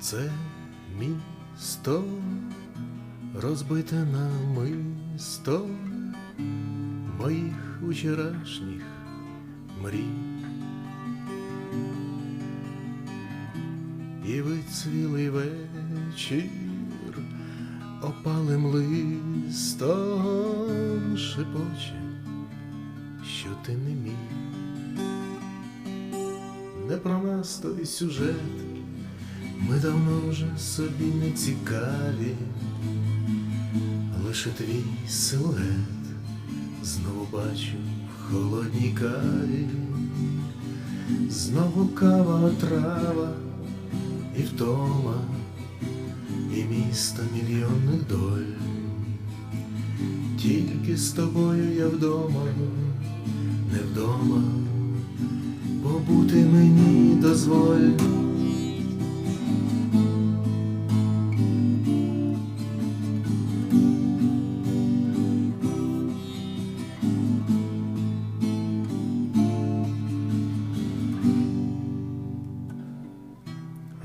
Це місто розбите на мисто моїх вчорашніх мрій. І вицвілий вечір опалим листом шепоче, що ти не мій. Не про нас той сюжет, ми давно вже собі не цікаві, лише твій силует знову бачу в холодній каві, знову кава трава і втома, і місто мільйонних доль. Тільки з тобою я вдома, не вдома, побути мені дозволь.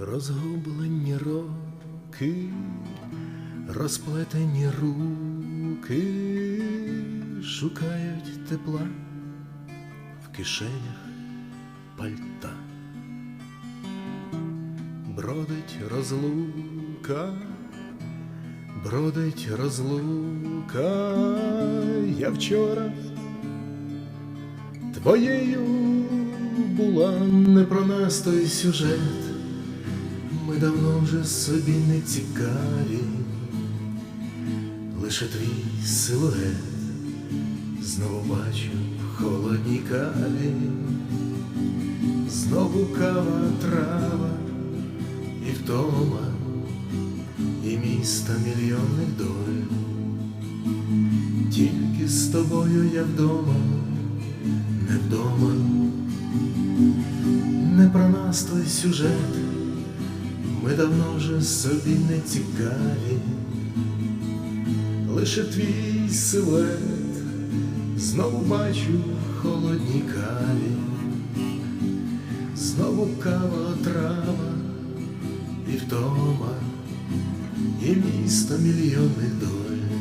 Розгублені роки, розплетені руки шукають тепла в кишенях пальта. Бродить розлука, бродить розлука, я вчора твоєю була не про нас той сюжет. Давно вже собі не цікаві, лише твій силует знову бачу в холодній каві, знову кава трава і втома, і міста мільйонних доль. Тільки з тобою я вдома, не вдома, не про нас той сюжет. Ми давно вже собі не цікаві, лише твій силует знову бачу в холодній каві, знову кава трава і втома, і місто мільйонних доль.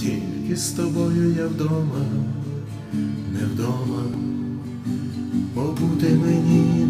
Тільки з тобою я вдома, не вдома, побути мені.